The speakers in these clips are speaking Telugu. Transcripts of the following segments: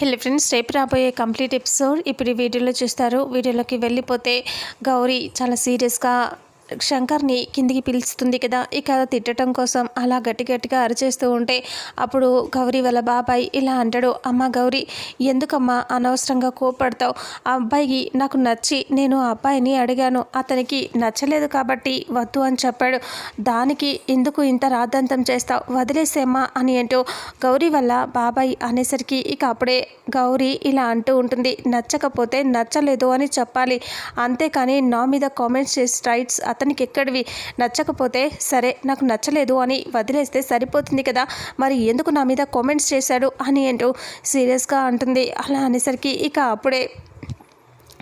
హలో ఫ్రెండ్స్ రేపు రాబోయే కంప్లీట్ ఎపిసోడ్ ఇప్పుడు ఈ వీడియోలో చూస్తారు. వీడియోలోకి వెళ్ళిపోతే గౌరీ చాలా సీరియస్గా శంకర్ని కిందికి పిలుస్తుంది కదా ఇక తిట్టడం కోసం అలా గట్టి గట్టిగా అరిచేస్తూ ఉంటే అప్పుడు గౌరీ వాళ్ళ బాబాయ్ ఇలా అంటాడు అమ్మ గౌరీ ఎందుకమ్మా అనవసరంగా కోపడతావు ఆ అబ్బాయికి నాకు నచ్చి నేను ఆ అబ్బాయిని అడిగాను అతనికి నచ్చలేదు కాబట్టి వద్దు అని చెప్పాడు. దానికి ఎందుకు ఇంత రాద్ధాంతం చేస్తావు? వదిలేసేమ్మా అని అంటూ గౌరీ వల్ల బాబాయ్ అనేసరికి ఇక అప్పుడే గౌరీ ఇలా అంటూ ఉంటుంది నచ్చకపోతే నచ్చలేదు అని చెప్పాలి. అంతేకాని నా మీద కామెంట్స్ చేసి రైట్స్ అతనికి ఎక్కడివి? నచ్చకపోతే సరే నాకు నచ్చలేదు అని వదిలేస్తే సరిపోతుంది కదా. మరి ఎందుకు నా మీద కామెంట్స్ చేశాడు అని అంటూ సీరియస్గా అంటుంది. అలా అనేసరికి ఇక అప్పుడే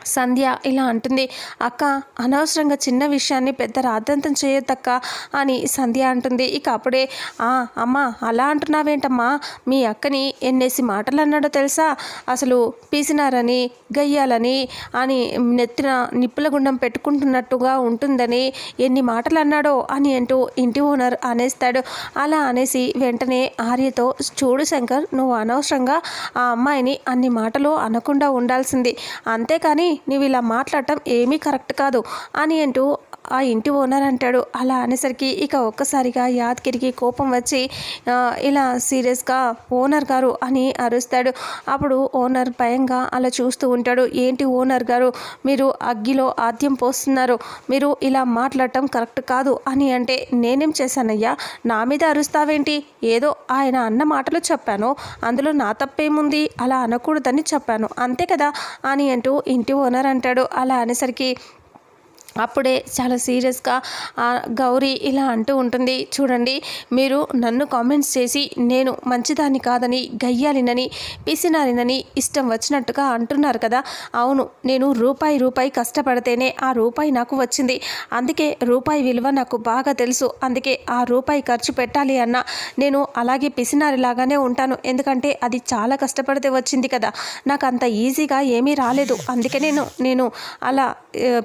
సంధ్య ఇలా అంటుంది అక్క అనవసరంగా చిన్న విషయాన్ని పెద్ద రాద్దంతం చేయొద్దక్క అని సంధ్య అంటుంది. ఇక అప్పుడే ఆ అమ్మ అలా అంటున్నావేంటమ్మా? మీ అక్కని ఎన్నేసి మాటలు అన్నాడో తెలుసా? అసలు పీసినారని గయ్యాలని అని నెత్తిన నిప్పుల గుండం పెట్టుకుంటున్నట్టుగా ఉంటుందని ఎన్ని మాటలు అన్నాడో అని అంటూ ఇంటి ఓనర్ అనేస్తాడు. అలా అనేసి వెంటనే ఆర్యతో చూడు శంకర్ నువ్వు అనవసరంగా ఆ అమ్మాయిని అన్ని మాటలు అనకుండా ఉండాల్సింది. అంతేకాని నువ్వు ఇలా మాట్లాడటం ఏమీ కరెక్ట్ కాదు అని అంటూ ఆ ఇంటి ఓనర్ అంటాడు. అలా అనేసరికి ఇక ఒక్కసారిగా యాదగిరికి కోపం వచ్చి ఇలా సీరియస్గా ఓనర్ గారు అని అరుస్తాడు. అప్పుడు ఓనర్ భయంగా అలా చూస్తూ ఉంటాడు. ఏంటి ఓనర్ గారు? మీరు అగ్గిలో ఆద్యం పోస్తున్నారు. మీరు ఇలా మాట్లాడటం కరెక్ట్ కాదు అని అంటే నేనేం చేశానయ్యా? నా మీద అరుస్తావేంటి? ఏదో ఆయన అన్న మాటలు చెప్పాను. అందులో నా తప్పేముంది? అలా అనకూడదని చెప్పాను. అంతే కదా? అని అంటూ ఇంటి ఓనర్ అంటాడు. అలా అనేసరికి అప్పుడే చాలా సీరియస్గా ఆ గౌరీ ఇలా అంటూ ఉంటుంది. చూడండి మీరు నన్ను కామెంట్స్ చేసి నేను మంచిదాన్ని కాదని గయ్యాలినని పిసినారినని ఇష్టం వచ్చినట్టుగా అంటున్నారు కదా. అవును నేను రూపాయి రూపాయి కష్టపడితేనే ఆ రూపాయి నాకు వచ్చింది. అందుకే రూపాయి విలువ నాకు బాగా తెలుసు. అందుకే ఆ రూపాయి ఖర్చు పెట్టాలి అన్న నేను అలాగే పిసినారిలాగానే ఉంటాను. ఎందుకంటే అది చాలా కష్టపడితే వచ్చింది కదా. నాకు అంత ఈజీగా ఏమీ రాలేదు. అందుకే నేను నేను అలా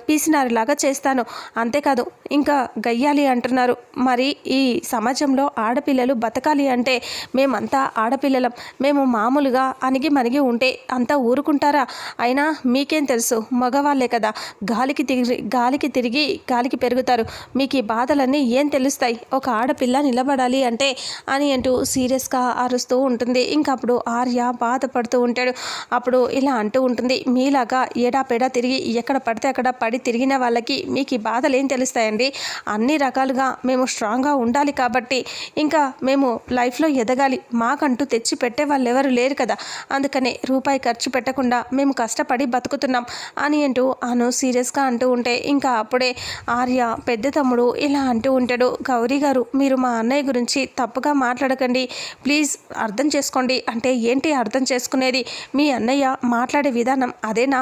పిసినారిలాగా చేస్తాను. అంతేకాదు ఇంకా గయ్యాలి అంటున్నారు. మరి ఈ సమాజంలో ఆడపిల్లలు బతకాలి అంటే మేమంతా ఆడపిల్లలం. మేము మామూలుగా అణిగి మణిగి ఉంటే అంతా ఊరుకుంటారా? అయినా మీకేం తెలుసు? మగవాళ్ళే కదా. గాలికి తిరిగి గాలికి తిరిగి గాలికి పెరుగుతారు. మీకు ఈ బాధలన్నీ ఏం తెలుస్తాయి? ఒక ఆడపిల్ల నిలబడాలి అంటే అని అంటూ సీరియస్గా అరుస్తూ ఉంటుంది. ఇంకా అప్పుడు ఆర్య బాధపడుతూ ఉంటాడు. అప్పుడు ఇలా అంటూ ఉంటుంది. మీలాగా ఏడాపెడా తిరిగి ఎక్కడ పడితే అక్కడ పడి తిరిగిన వాళ్ళకి మీకు ఈ బాధలు ఏం తెలుస్తాయండి? అన్ని రకాలుగా మేము స్ట్రాంగ్గా ఉండాలి కాబట్టి ఇంకా మేము లైఫ్లో ఎదగాలి. మాకంటూ తెచ్చి పెట్టే వాళ్ళు ఎవరు లేరు కదా. అందుకనే రూపాయి ఖర్చు పెట్టకుండా మేము కష్టపడి బతుకుతున్నాం అని అంటూ అను సీరియస్గా అంటూ ఉంటే ఇంకా అప్పుడే ఆర్య పెద్ద తమ్ముడు ఇలా అంటూ ఉంటాడు. గౌరీ గారు మీరు మా అన్నయ్య గురించి తప్పుగా మాట్లాడకండి. ప్లీజ్ అర్థం చేసుకోండి. అంటే ఏంటి అర్థం చేసుకునేది? మీ అన్నయ్య మాట్లాడే విధానం అదేనా?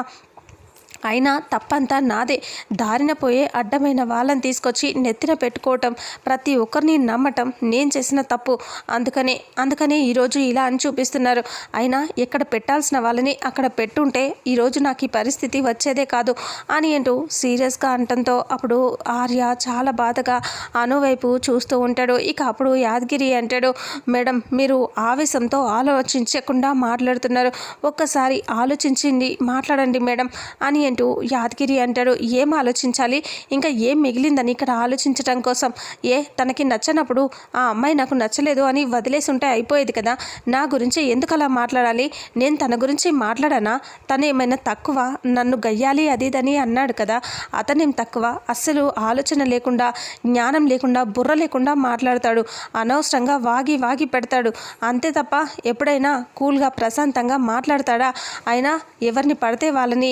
అయినా తప్పంతా నాదే. దారిన పోయే అడ్డమైన వాళ్ళని తీసుకొచ్చి నెత్తిన పెట్టుకోవటం ప్రతి ఒక్కరిని నమ్మటం నేను చేసిన తప్పు. అందుకనే అందుకనే ఈరోజు ఇలా అని చూపిస్తున్నారు. అయినా ఎక్కడ పెట్టాల్సిన వాళ్ళని అక్కడ పెట్టుంటే ఈరోజు నాకు ఈ పరిస్థితి వచ్చేదే కాదు అని అంటూ సీరియస్గా అంటంతో అప్పుడు ఆర్య చాలా బాధగా అనువైపు చూస్తూ ఉంటాడు. ఇక అప్పుడు యాదగిరి అంటాడు మేడం మీరు ఆవేశంతో ఆలోచించకుండా మాట్లాడుతున్నారు. ఒక్కసారి ఆలోచించింది మాట్లాడండి మేడం అని అంటూ యాదగిరి అంటాడు ఏం ఆలోచించాలి? ఇంకా ఏం మిగిలిందని ఇక్కడ ఆలోచించటం కోసం. ఏ తనకి నచ్చనప్పుడు ఆ అమ్మాయి నాకు నచ్చలేదు అని వదిలేసి ఉంటే అయిపోయేది కదా. నా గురించి ఎందుకు అలా మాట్లాడాలి? నేను తన గురించి మాట్లాడానా? తను ఏమైనా తక్కువ? నన్ను గయ్యాలి అది ఇదని అన్నాడు కదా. అతనేం తక్కువ? అస్సలు ఆలోచన లేకుండా జ్ఞానం లేకుండా బుర్ర లేకుండా మాట్లాడతాడు. అనవసరంగా వాగి వాగి పెడతాడు. అంతే తప్ప ఎప్పుడైనా కూల్గా ప్రశాంతంగా మాట్లాడతాడా? అయినా ఎవరిని పడితే వాళ్ళని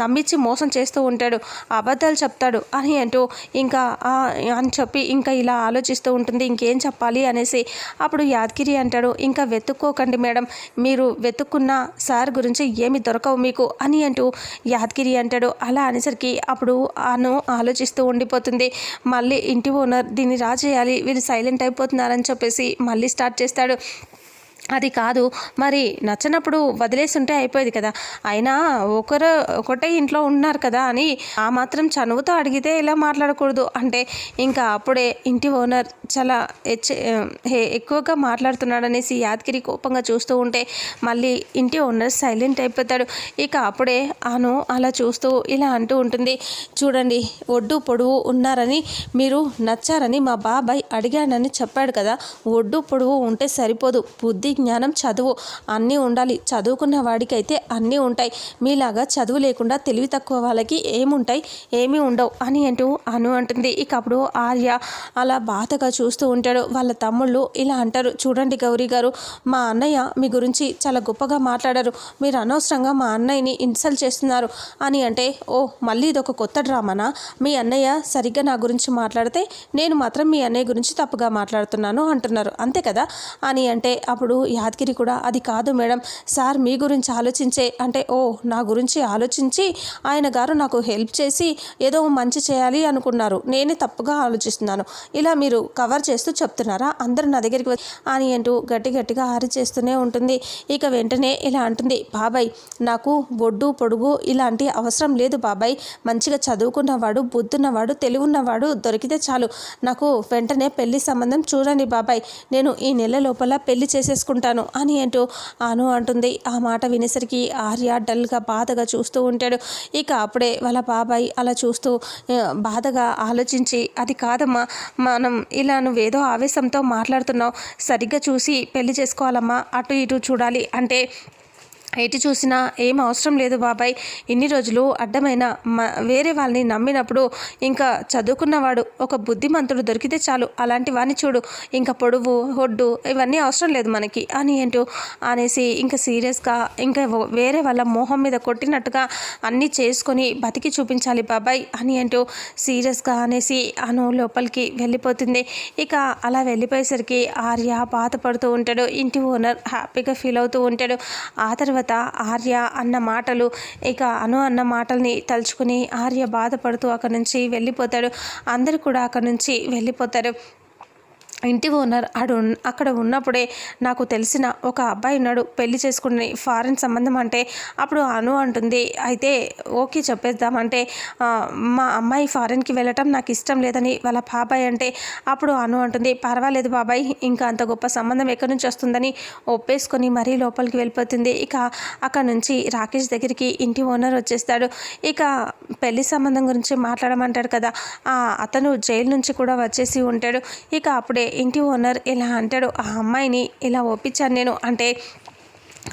నమ్మించి మోసం చేస్తూ ఉంటాడు. అబద్ధాలు చెప్తాడు అని అంటూ ఇంకా అని చెప్పి ఇంకా ఇలా ఆలోచిస్తూ ఉంటుంది. ఇంకేం చెప్పాలి అనేసి అప్పుడు యాదగిరి అంటాడు. ఇంకా వెతుక్కోకండి మేడం మీరు వెతుక్కున్న సార్ గురించి ఏమి దొరకవు మీకు అని అంటూ యాదగిరి అంటాడు. అలా అనేసరికి అప్పుడు అను ఆలోచిస్తూ ఉండిపోతుంది. మళ్ళీ ఇంటి ఓనర్ దీన్ని రాజేయాలి వీరు సైలెంట్ అయిపోతున్నారని చెప్పేసి మళ్ళీ స్టార్ట్ చేస్తాడు. అది కాదు. మరి నచ్చనప్పుడు వదిలేసి ఉంటే అయిపోయేది కదా. అయినా ఒకరు ఒకటే ఇంట్లో ఉన్నారు కదా అని ఆ మాత్రం చనువుతో అడిగితే ఇలా మాట్లాడకూడదు? అంటే ఇంకా అప్పుడే ఇంటి ఓనర్ చాలా హెచ్చ హే- ఎక్కువగా మాట్లాడుతున్నాడనేసి యాదగిరి కోపంగా చూస్తూ ఉంటే మళ్ళీ ఇంటి ఓనర్ సైలెంట్ అయిపోతాడు. ఇక అప్పుడే ఆను అలా చూస్తూ ఇలా అంటూ ఉంటుంది. చూడండి ఒడ్డు పొడువు ఉన్నారని మీరు నచ్చారని మా బాబాయ్ అడిగానని చెప్పాడు కదా. ఒడ్డు పొడువు ఉంటే సరిపోదు. బుద్ధి జ్ఞానం చదువు అన్నీ ఉండాలి. చదువుకున్న వాడికైతే అన్నీ ఉంటాయి. మీలాగా చదువు లేకుండా తెలివి తక్కువ వాళ్ళకి ఏముంటాయి? ఏమీ ఉండవు అని అంటూ అను అంటుంది. ఇక అప్పుడు ఆర్య అలా బాధగా చూస్తూ ఉంటాడు. వాళ్ళ తమ్ముళ్ళు ఇలా అంటారు. చూడండి గౌరీ గారు మా అన్నయ్య మీ గురించి చాలా గొప్పగా మాట్లాడారు. మీరు అనవసరంగా మా అన్నయ్యని ఇన్సల్ట్ చేస్తున్నారు అని అంటే ఓ మళ్ళీ ఇదొక కొత్త డ్రామానా? మీ అన్నయ్య సరిగ్గా నా గురించి మాట్లాడితే నేను మాత్రం మీ అన్నయ్య గురించి తప్పుగా మాట్లాడుతున్నాను అంటున్నారు. అంతే కదా? అని అంటే అప్పుడు యాదగిరి కూడా అది కాదు మేడం సార్ మీ గురించి ఆలోచించే అంటే ఓ నా గురించి ఆలోచించి ఆయన గారు నాకు హెల్ప్ చేసి ఏదో మంచి చేయాలి అనుకున్నారు. నేనే తప్పుగా ఆలోచిస్తున్నాను. ఇలా మీరు కవర్ చేస్తూ చెప్తున్నారా? అందరూ నా దగ్గరికి అని అంటూ గట్టి గట్టిగా ఆరి చేస్తూనే ఉంటుంది. ఇక వెంటనే ఇలా అంటుంది బాబాయ్ నాకు బొడ్డు పొడుగు ఇలాంటి అవసరం లేదు బాబాయ్. మంచిగా చదువుకున్నవాడు బుద్ధున్నవాడు తెలివున్నవాడు దొరికితే చాలు. నాకు వెంటనే పెళ్ళి సంబంధం చూడండి బాబాయ్. నేను ఈ నెల లోపల పెళ్ళి చేసేసుకుంటాను. అని అంటూ అను అంటుంది. ఆ మాట వినేసరికి ఆర్య డల్గా బాధగా చూస్తూ ఉంటాడు. ఇక అప్పుడే వాళ్ళ బాబాయ్ అలా చూస్తూ బాధగా ఆలోచించి అది కాదమ్మా మనం ఇలా నువ్వేదో ఆవేశంతో మాట్లాడుతున్నావు సరిగ్గా చూసి పెళ్ళి చేసుకోవాలమ్మా అటు ఇటు చూడాలి అంటే ఎటు చూసినా ఏం అవసరం లేదు బాబాయ్. ఇన్ని రోజులు అడ్డమైన మ వేరే వాళ్ళని నమ్మినప్పుడు ఇంకా చదువుకున్నవాడు ఒక బుద్ధిమంతుడు దొరికితే చాలు. అలాంటి వాడిని చూడు. ఇంకా పొడువు హొడ్డు ఇవన్నీ అవసరం లేదు మనకి అని ఏంటో అనేసి ఇంకా సీరియస్గా ఇంకా వేరే వాళ్ళ మోహం మీద కొట్టినట్టుగా అన్నీ చేసుకొని బతికి చూపించాలి బాబాయ్ అని అంటూ సీరియస్గా అనేసి అను లోపలికి వెళ్ళిపోతుంది. ఇక అలా వెళ్ళిపోయేసరికి ఆర్య బాధపడుతూ ఉంటాడు. ఇంటి ఓనర్ హ్యాపీగా ఫీల్ అవుతూ ఉంటాడు. ఆ తర్వాత ఆర్య అన్న మాటలు. ఇక అను అన్న మాటల్ని తలుచుకుని ఆర్య బాధపడుతూ అక్కడి నుంచి వెళ్ళిపోతాడు. అందరూ కూడా అక్కడి నుంచి వెళ్ళిపోతారు. ఇంటి ఓనర్ అడు అక్కడ ఉన్నప్పుడే నాకు తెలిసిన ఒక అబ్బాయి ఉన్నాడు. పెళ్ళి చేసుకుని ఫారెన్ సంబంధం అంటే అప్పుడు అను అంటుంది. అయితే ఓకే చెప్పేద్దామంటే మా అమ్మాయి ఫారెన్కి వెళ్ళటం నాకు ఇష్టం లేదని వాళ్ళ బాబాయ్ అంటే అప్పుడు అను అంటుంది. పర్వాలేదు బాబాయ్ ఇంకా అంత గొప్ప సంబంధం ఎక్కడి నుంచి వస్తుందని ఒప్పేసుకొని మరీ లోపలికి వెళ్ళిపోతుంది. ఇక అక్కడ నుంచి రాకేష్ దగ్గరికి ఇంటి ఓనర్ వచ్చేస్తాడు. ఇక పెళ్ళి సంబంధం గురించి మాట్లాడమంటాడు కదా. ఆ అతను జైలు నుంచి కూడా వచ్చేసి ఉంటాడు. ఇక అప్పుడే ఇంటి ఓనర్ ఇలా అంటాడు ఆ అమ్మాయిని ఇలా ఒప్పించాను నేను. అంటే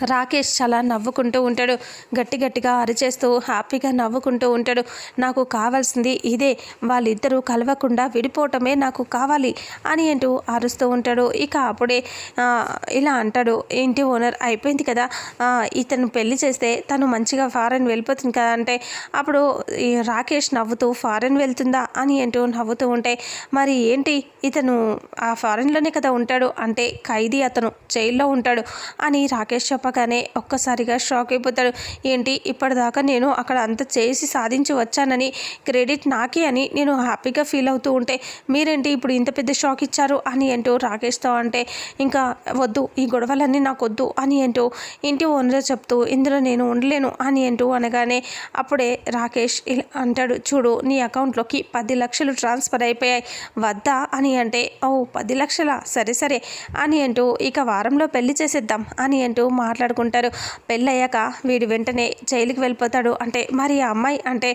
రాకేష్ చాలా నవ్వుకుంటూ ఉంటాడు. గట్టి గట్టిగా అరిచేస్తూ హ్యాపీగా నవ్వుకుంటూ ఉంటాడు. నాకు కావాల్సింది ఇదే వాళ్ళిద్దరూ కలవకుండా విడిపోవటమే నాకు కావాలి అని అంటూ అరుస్తూ ఉంటాడు. ఇక అప్పుడే ఇలా అంటాడు. ఇంటి ఓనర్ అయిపోయింది కదా. ఇతను పెళ్ళి చేస్తే తను మంచిగా ఫారెన్ వెళ్ళిపోతుంది కదా అంటే అప్పుడు ఈ రాకేష్ నవ్వుతూ ఫారెన్ వెళ్తుందా? అని అంటూ నవ్వుతూ ఉంటే మరి ఏంటి ఇతను ఆ ఫారెన్లోనే కదా ఉంటాడు. అంటే ఖైదీ అతను జైల్లో ఉంటాడు అని రాకేష్ చెప్పగానే ఒక్కసారిగా షాక్ అయిపోతాడు. ఏంటి? ఇప్పటిదాకా నేను అక్కడ అంత చేసి సాధించి వచ్చానని క్రెడిట్ నాకే అని నేను హ్యాపీగా ఫీల్ అవుతూ ఉంటే మీరేంటి ఇప్పుడు ఇంత పెద్ద షాక్ ఇచ్చారు అని అంటూ రాకేష్తో అంటే ఇంకా వద్దు ఈ గొడవలన్నీ నాకు వద్దు అని అంటూ ఇంటి ఓనర్ చెప్తూ ఇందులో నేను ఉండలేను అని అంటూ అనగానే అప్పుడే రాకేష్ ఇలా అంటాడు చూడు నీ అకౌంట్లోకి పది లక్షలు ట్రాన్స్ఫర్ అయిపోయాయి వద్దా? అని అంటే ఓ పది లక్షలా? సరే సరే అని అంటూ ఇక వారంలో పెళ్ళి చేసేద్దాం అని అంటూ మా మాట్లాడుకుంటారు. పెళ్ళయ్యాక వీడు వెంటనే జైలుకి వెళ్ళిపోతాడు. అంటే మరి ఆ అమ్మాయి అంటే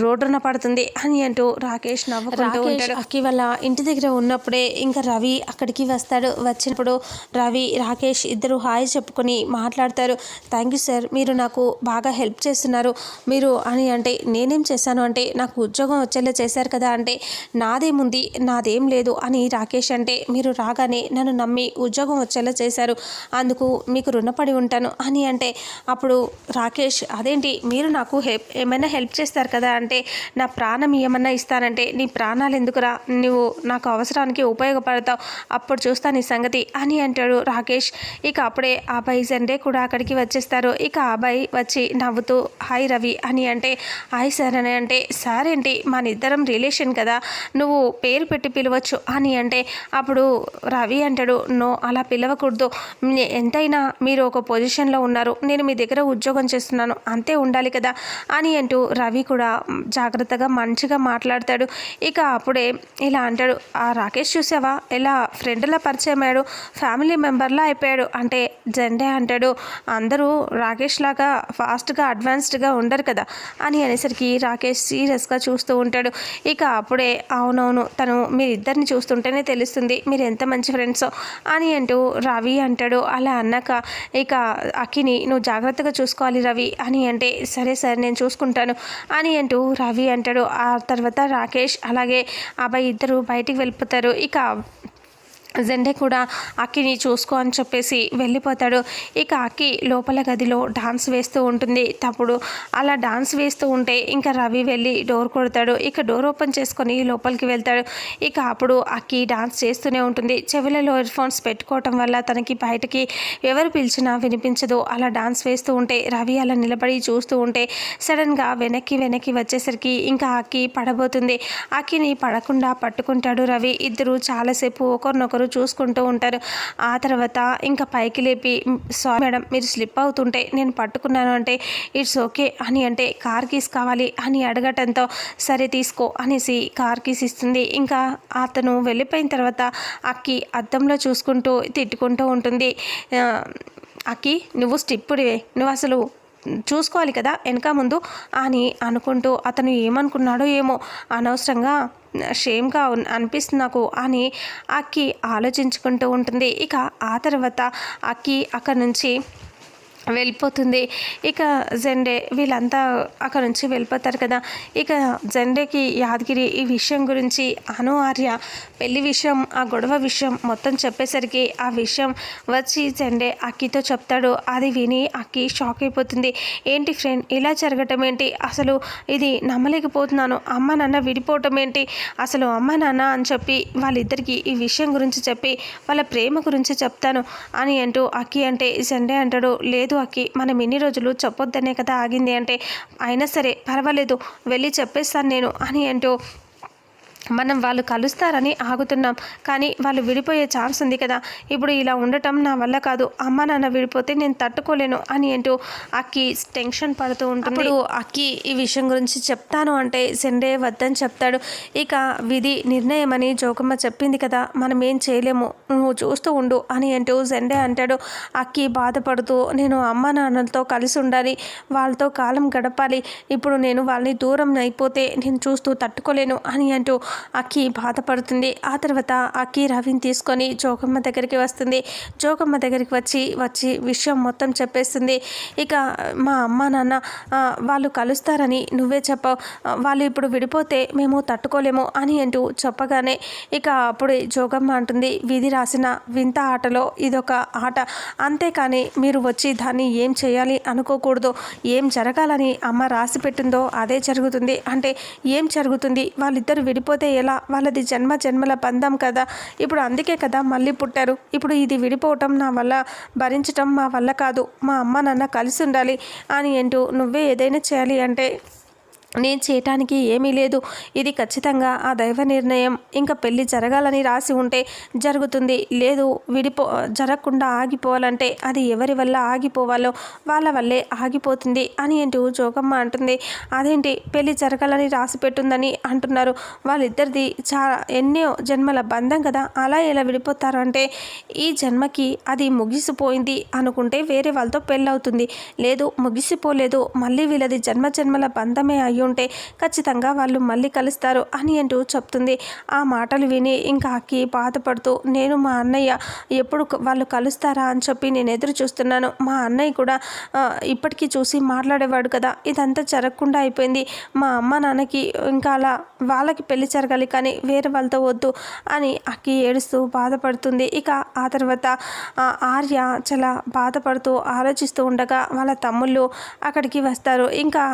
రోడ్డున పడుతుంది అని అంటూ రాకేష్ నవ్వుకుంటూ ఉంటాడు. అక్కి వాళ్ళ ఇంటి దగ్గర ఉన్నప్పుడే ఇంకా రవి అక్కడికి వస్తాడు. వచ్చినప్పుడు రవి రాకేష్ ఇద్దరు హాయ్ చెప్పుకొని మాట్లాడతారు. థ్యాంక్ యూ సార్ మీరు నాకు బాగా హెల్ప్ చేస్తున్నారు. మీరు అని అంటే నేనేం చేశాను అంటే నాకు ఉద్యోగం వచ్చేలా చేశారు కదా అంటే నాదేముంది నాదేం లేదు అని రాకేష్ అంటే మీరు రాగానే నన్ను నమ్మి ఉద్యోగం వచ్చేలా చేశారు. అందుకు మీకు రుణపడి ఉంటాను. అని అంటే అప్పుడు రాకేష్ అదేంటి మీరు నాకు హెల్ప్ ఏమైనా హెల్ప్ చేస్తారు కదా? అంటే నా ప్రాణం ఏమన్నా ఇస్తానంటే నీ ప్రాణాలు ఎందుకురా? నువ్వు నాకు అవసరానికి ఉపయోగపడతావు. అప్పుడు చూస్తాను నీ సంగతి అని అంటాడు రాకేష్. ఇక అప్పుడే ఆ అబ్బాయి సండే కూడా అక్కడికి వచ్చేస్తారు. ఇక ఆ అబ్బాయి వచ్చి నవ్వుతూ హాయ్ రవి అని అంటే హాయ్ సార్ అని అంటే సార్ ఏంటి మన ఇద్దరం రిలేషన్ కదా? నువ్వు పేరు పెట్టి పిలవచ్చు అని అంటే అప్పుడు రవి అంటాడు నో అలా పిలవకూడదు. ఎంతైనా మీరు ఒక పొజిషన్లో ఉన్నారు. నేను మీ దగ్గర ఉద్యోగం చేస్తున్నాను. అంతే ఉండాలి కదా? అని అంటూ రవి కూడా జాగ్రత్తగా మంచిగా మాట్లాడతాడు. ఇక అప్పుడే ఇలా అంటాడు ఆ రాకేష్ చూసావా? ఎలా ఫ్రెండ్లా పరిచయం అయ్యాడు ఫ్యామిలీ మెంబర్లా అయిపోయాడు. అంటే జెండే అంటాడు అందరూ రాకేష్ లాగా ఫాస్ట్గా అడ్వాన్స్డ్గా ఉండరు కదా? అని అనేసరికి రాకేష్ సీరియస్గా చూస్తూ ఉంటాడు. ఇక అప్పుడే అవునవును తను మీరిద్దరిని చూస్తుంటేనే తెలుస్తుంది మీరు ఎంత మంచి ఫ్రెండ్సో అని అంటూ రవి అంటాడు. అలా అన్నాక ఇక అక్కిని నువ్వు జాగ్రత్తగా చూసుకోవాలి రవి అని అంటే సరే సరే నేను చూసుకుంటాను. అని అంటూ రవి అంటాడు. ఆ తర్వాత రాకేష్ అలాగే అబ్బాయి ఇద్దరు బయటికి వెళ్ళిపోతారు. ఇక జెండే కూడా అక్కిని చూసుకో అని చెప్పేసి వెళ్ళిపోతాడు. ఇక అక్కి లోపల గదిలో డాన్స్ వేస్తూ ఉంటుంది. తప్పుడు అలా డాన్స్ వేస్తూ ఉంటే ఇంకా రవి వెళ్ళి డోర్ కొడతాడు. ఇక డోర్ ఓపెన్ చేసుకొని లోపలికి వెళ్తాడు. ఇక అప్పుడు అక్కి డాన్స్ చేస్తూనే ఉంటుంది. చెవులలో ఇయర్ ఫోన్స్ పెట్టుకోవటం వల్ల తనకి బయటకి ఎవరు పిలిచినా వినిపించదు. అలా డాన్స్ వేస్తూ ఉంటే రవి అలా నిలబడి చూస్తూ ఉంటే సడన్గా వెనక్కి వెనక్కి వచ్చేసరికి ఇంకా అక్కి పడబోతుంది. అక్కిని పడకుండా పట్టుకుంటాడు రవి. ఇద్దరు చాలాసేపు ఒకరినొకరు చూసుకుంటూ ఉంటారు. ఆ తర్వాత ఇంకా పైకి లేపి సారీ మేడం మీరు స్లిప్ అవుతుంటే నేను పట్టుకున్నాను అంటే ఇట్స్ ఓకే అని అంటే కార్ కీస్ కావాలి అని అడగటంతో సరే తీసుకో అనేసి కార్ కీస్ ఇస్తుంది. ఇంకా అతను వెళ్ళిపోయిన తర్వాత అక్కి అద్దంలో చూసుకుంటూ తిట్టుకుంటూ ఉంటుంది. అక్కి నువ్వు స్టిప్పుడివే నువ్వు అసలు చూసుకోవాలి కదా వెనక ముందు అని అనుకుంటూ అతను ఏమనుకున్నాడో ఏమో అనవసరంగా షేమ్గా అనిపిస్తుంది నాకు అని అక్కి ఆలోచించుకుంటూ ఉంటుంది. ఇక ఆ తర్వాత అక్కి అక్కడి నుంచి వెళ్ళిపోతుంది. ఇక జెండే వీళ్ళంతా అక్కడ నుంచి వెళ్ళిపోతారు కదా. ఇక జెండేకి యాదగిరి ఈ విషయం గురించి అను ఆర్య పెళ్ళి విషయం ఆ గొడవ విషయం మొత్తం చెప్పేసరికి ఆ విషయం వచ్చి జెండే అక్కితో చెప్తాడు. అది విని అక్కి షాక్ అయిపోతుంది. ఏంటి ఫ్రెండ్ ఇలా జరగటం ఏంటి? అసలు ఇది నమ్మలేకపోతున్నాను. అమ్మ నాన్న విడిపోవటం ఏంటి? అసలు అమ్మ నాన్న అని చెప్పి వాళ్ళిద్దరికీ ఈ విషయం గురించి చెప్పి వాళ్ళ ప్రేమ గురించి చెప్తాను అని అంటూ అక్కి అంటే జెండే అంటాడు. లేదు అక్కి మనం ఎన్ని రోజులు చెప్పొద్దనే కదా ఆగింది అంటే అయినా సరే పర్వాలేదు వెళ్ళి చెప్పేస్తాను నేను అని అంటూ మనం వాళ్ళు కలుస్తారని ఆగుతున్నాం. కానీ వాళ్ళు విడిపోయే ఛాన్స్ ఉంది కదా. ఇప్పుడు ఇలా ఉండటం నా వల్ల కాదు. అమ్మ నాన్న విడిపోతే నేను తట్టుకోలేను అని అంటూ అక్కి టెన్షన్ పడుతూ ఉంటుంది. అక్కి ఈ విషయం గురించి చెప్తాను అంటే సెండే వద్దని చెప్తాడు. ఇక విధి నిర్ణయం అని జోకమ్మ చెప్పింది కదా. మనం ఏం చేయలేము. నువ్వు చూస్తూ ఉండు అని అంటూ సెండే అంటాడు. అక్కి బాధపడుతూ నేను అమ్మ నాన్నలతో కలిసి ఉండాలి. వాళ్ళతో కాలం గడపాలి. ఇప్పుడు నేను వాళ్ళని దూరం అయిపోతే నేను చూస్తూ తట్టుకోలేను అని అంటూ అక్కి బాధపడుతుంది. ఆ తర్వాత అక్కి రవిని తీసుకొని జోగమ్మ దగ్గరికి వస్తుంది. జోగమ్మ దగ్గరికి వచ్చి వచ్చి విషయం మొత్తం చెప్పేస్తుంది. ఇక మా అమ్మ నాన్న వాళ్ళు కలుస్తారని నువ్వే చెప్పావు. వాళ్ళు ఇప్పుడు విడిపోతే మేము తట్టుకోలేము అని అంటూ చెప్పగానే ఇక అప్పుడే జోగమ్మ అంటుంది విధి రాసిన వింత ఆటలో ఇదొక ఆట. అంతేకాని మీరు వచ్చి దాన్ని ఏం చేయాలి అనుకోకూడదు. ఏం జరగాలని అమ్మ రాసి పెట్టిందో అదే జరుగుతుంది. అంటే ఏం జరుగుతుంది? వాళ్ళిద్దరు విడిపోతే ఎలా? వాళ్ళది జన్మ జన్మల బంధం కదా. ఇప్పుడు అందుకే కదా మళ్ళీ పుట్టారు. ఇప్పుడు ఇది విడిపోవటం నా వల్ల భరించటం మా వల్ల కాదు. మా అమ్మ నాన్న కలిసి ఉండాలి అని అంటూ నువ్వే ఏదైనా చేయాలి అంటే నేను చేయటానికి ఏమీ లేదు. ఇది ఖచ్చితంగా ఆ దైవ నిర్ణయం. ఇంకా పెళ్ళి జరగాలని రాసి ఉంటే జరుగుతుంది. లేదు విడిపో జరగకుండా ఆగిపోవాలంటే అది ఎవరి వల్ల ఆగిపోవాలో వాళ్ళ వల్లే ఆగిపోతుంది అని అంటూ జోగమ్మ అంటుంది. అదేంటి? పెళ్ళి జరగాలని రాసి పెట్టుందని అంటున్నారు. వాళ్ళిద్దరిది చాలా ఎన్నో జన్మల బంధం కదా. అలా ఎలా విడిపోతారు అంటే ఈ జన్మకి అది ముగిసిపోయింది అనుకుంటే వేరే వాళ్ళతో పెళ్ళవుతుంది. లేదు ముగిసిపోలేదు. మళ్ళీ వీళ్ళది జన్మ జన్మల బంధమే అయ్యో ఉంటే ఖచ్చితంగా వాళ్ళు మళ్ళీ కలుస్తారు అని అంటూ చెప్తుంది. ఆ మాటలు విని ఇంకా అక్కి బాధపడుతూ నేను మా అన్నయ్య ఎప్పుడు వాళ్ళు కలుస్తారా అని చెప్పి నేను ఎదురు చూస్తున్నాను. మా అన్నయ్య కూడా ఇప్పటికీ చూసి మాట్లాడేవాడు కదా. ఇదంతా జరగకుండా అయిపోయింది. మా అమ్మ నాన్నకి ఇంకా అలా వాళ్ళకి పెళ్ళి జరగాలి కానీ వేరే వాళ్ళతో వద్దు అని అక్కి ఏడుస్తూ బాధపడుతుంది. ఇక ఆ తర్వాత ఆ, ఆర్య చాలా బాధపడుతూ ఆలోచిస్తూ ఉండగా వాళ్ళ తమ్ముళ్ళు అక్కడికి వస్తారు. ఇంకా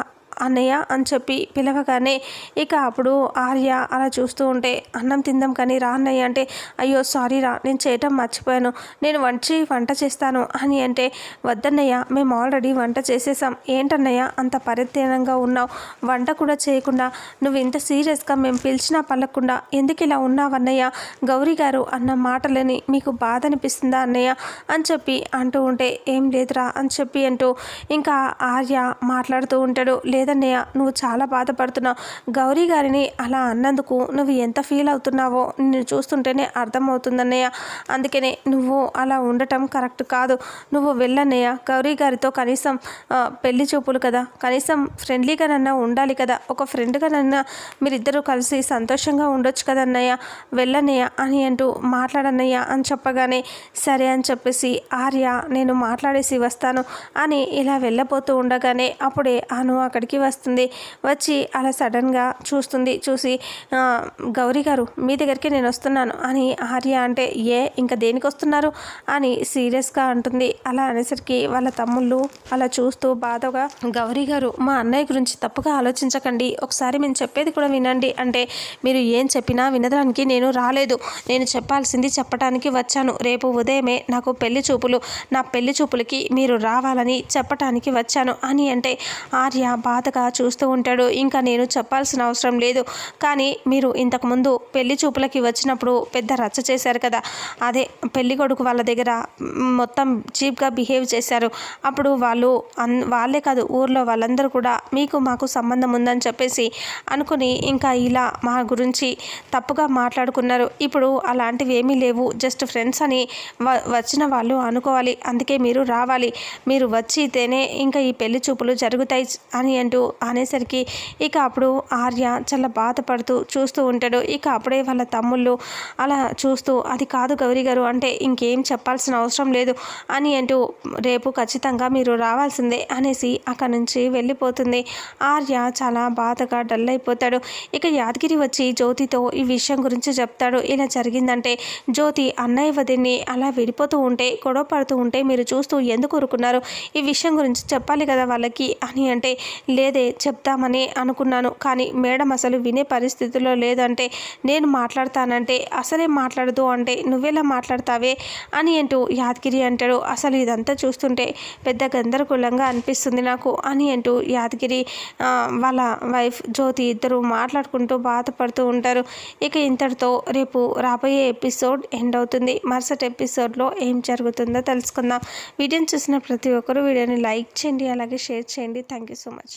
అన్నయ్య అని చెప్పి పిలవగానే ఇక అప్పుడు ఆర్య అలా చూస్తూ ఉంటే అన్నం తిందాం కానీ రా అన్నయ్య. అంటే అయ్యో సారీ రా నేను చేయటం మర్చిపోయాను. నేను వంచి వంట చేస్తాను. అని అంటే వద్దన్నయ్య మేము ఆల్రెడీ వంట చేసేసాం. ఏంటన్నయ్య అంత పరిత్యానంగా ఉన్నావు. వంట కూడా చేయకుండా నువ్వు ఇంత సీరియస్గా మేము పిలిచినా పలకుండా ఎందుకు ఇలా ఉన్నావన్నయ్య? గౌరీ గారు అన్న మాటలని మీకు బాధ అనిపిస్తుందా అన్నయ్య? అని చెప్పి అంటూ ఉంటే ఏం లేదురా అని చెప్పి అంటూ ఇంకా ఆర్య మాట్లాడుతూ ఉంటాడు. లేదన్నయ్య నువ్వు చాలా బాధపడుతున్నావు గౌరీ గారిని అలా అన్నందుకు నువ్వు ఎంత ఫీల్ అవుతున్నావో నిన్ను చూస్తుంటేనే అర్థమవుతుందన్నయ్య. అందుకనే నువ్వు అలా ఉండటం కరెక్ట్ కాదు. నువ్వు వెళ్ళన్నయ్య గౌరీ గారితో కనీసం పెళ్ళి చూపులు కదా. కనీసం ఫ్రెండ్లీగానన్నా ఉండాలి కదా. ఒక ఫ్రెండ్గానన్నా మీరిద్దరూ కలిసి సంతోషంగా ఉండొచ్చు కదన్నయ్య. వెళ్ళన్నయ్య అని అంటూ మాట్లాడన్నయ్య అని చెప్పగానే సరే అని చెప్పేసి ఆర్య నేను మాట్లాడేసి వస్తాను అని ఇలా వెళ్ళబోతూ ఉండగానే అప్పుడే అను అక్కడికి వస్తుంది. వచ్చి అలా సడన్గా చూస్తుంది. చూసి గౌరీ గారు మీ దగ్గరికి నేను వస్తున్నాను. అని ఆర్య అంటే ఏ ఇంకా దేనికి వస్తున్నారు? అని సీరియస్గా అంటుంది. అలా అనేసరికి వాళ్ళ తమ్ముళ్ళు అలా చూస్తూ బాధగా గౌరీ గారు మా అన్నయ్య గురించి తప్పుగా ఆలోచించకండి. ఒకసారి మేము చెప్పేది కూడా వినండి. అంటే మీరు ఏం చెప్పినా వినడానికి నేను రాలేదు. నేను చెప్పాల్సింది చెప్పడానికి వచ్చాను. రేపు ఉదయమే నాకు పెళ్ళి చూపులు. నా పెళ్ళి చూపులకి మీరు రావాలని చెప్పటానికి వచ్చాను. అని అంటే ఆర్య బాధగా చూస్తూ ఉంటాడు. ఇంకా నేను చెప్పాల్సిన అవసరం లేదు. కానీ మీరు ఇంతకుముందు పెళ్ళి చూపులకి వచ్చినప్పుడు పెద్ద రచ్చ చేశారు కదా. అదే పెళ్ళి కొడుకు వాళ్ళ దగ్గర మొత్తం చీప్గా బిహేవ్ చేశారు. అప్పుడు వాళ్ళు అన్ వాళ్ళే కాదు ఊర్లో వాళ్ళందరూ కూడా మీకు మాకు సంబంధం ఉందని చెప్పేసి అనుకుని ఇంకా ఇలా మా గురించి తప్పుగా మాట్లాడుకున్నారు. ఇప్పుడు అలాంటివి ఏమీ లేవు. జస్ట్ ఫ్రెండ్స్ అని వచ్చిన వాళ్ళు అనుకోవాలి. అందుకే మీరు రావాలి. మీరు వచ్చితేనే ఇంకా ఈ పెళ్ళి చూపులు జరుగుతాయి అని అంటూ అనేసరికి ఇక అప్పుడు ఆర్య చాలా బాధపడుతూ చూస్తూ ఉంటాడు. ఇక అప్పుడే వాళ్ళ తమ్ముళ్ళు అలా చూస్తూ అది కాదు గౌరీ గారు అంటే ఇంకేం చెప్పాల్సిన అవసరం లేదు అని అంటూ రేపు ఖచ్చితంగా మీరు రావాల్సిందే అనేసి అక్కడి నుంచి వెళ్ళిపోతుంది. ఆర్య చాలా బాధగా డల్ అయిపోతాడు. ఇక యాదగిరి వచ్చి జ్యోతితో ఈ విషయం గురించి చెప్తాడు. ఇలా జరిగిందంటే జ్యోతి అన్నయ్య వదిని అలా విడిపోతూ ఉంటే గొడవ పడుతూ ఉంటే మీరు చూస్తూ ఎందుకు ఊరుకున్నారు? ఈ విషయం గురించి చెప్పాలి కదా వాళ్ళకి అని అంటే లేదే చెప్తామని అనుకున్నాను. కానీ మేడం అసలు వినే పరిస్థితిలో లేదంటే నేను మాట్లాడతానంటే అసలే మాట్లాడదు అంటే నువ్వెలా మాట్లాడతావే అని అంటూ యాదగిరి అంటాడు. అసలు ఇదంతా చూస్తుంటే పెద్ద గందరగోళంగా అనిపిస్తుంది నాకు అని అంటూ యాదగిరి వాళ్ళ వైఫ్ జ్యోతి ఇద్దరు మాట్లాడుకుంటూ బాధపడుతూ ఉంటారు. ఇక ఇంతటితో రేపు రాబోయే ఎపిసోడ్ ఎండ్ అవుతుంది. మరుసటి ఎపిసోడ్లో ఏం జరుగుతుందో తెలుసుకుందాం. వీడియోని చూసిన ప్రతి ఒక్కరూ వీడియోని లైక్ చేయండి అలాగే షేర్ చేయండి. Thank you so much.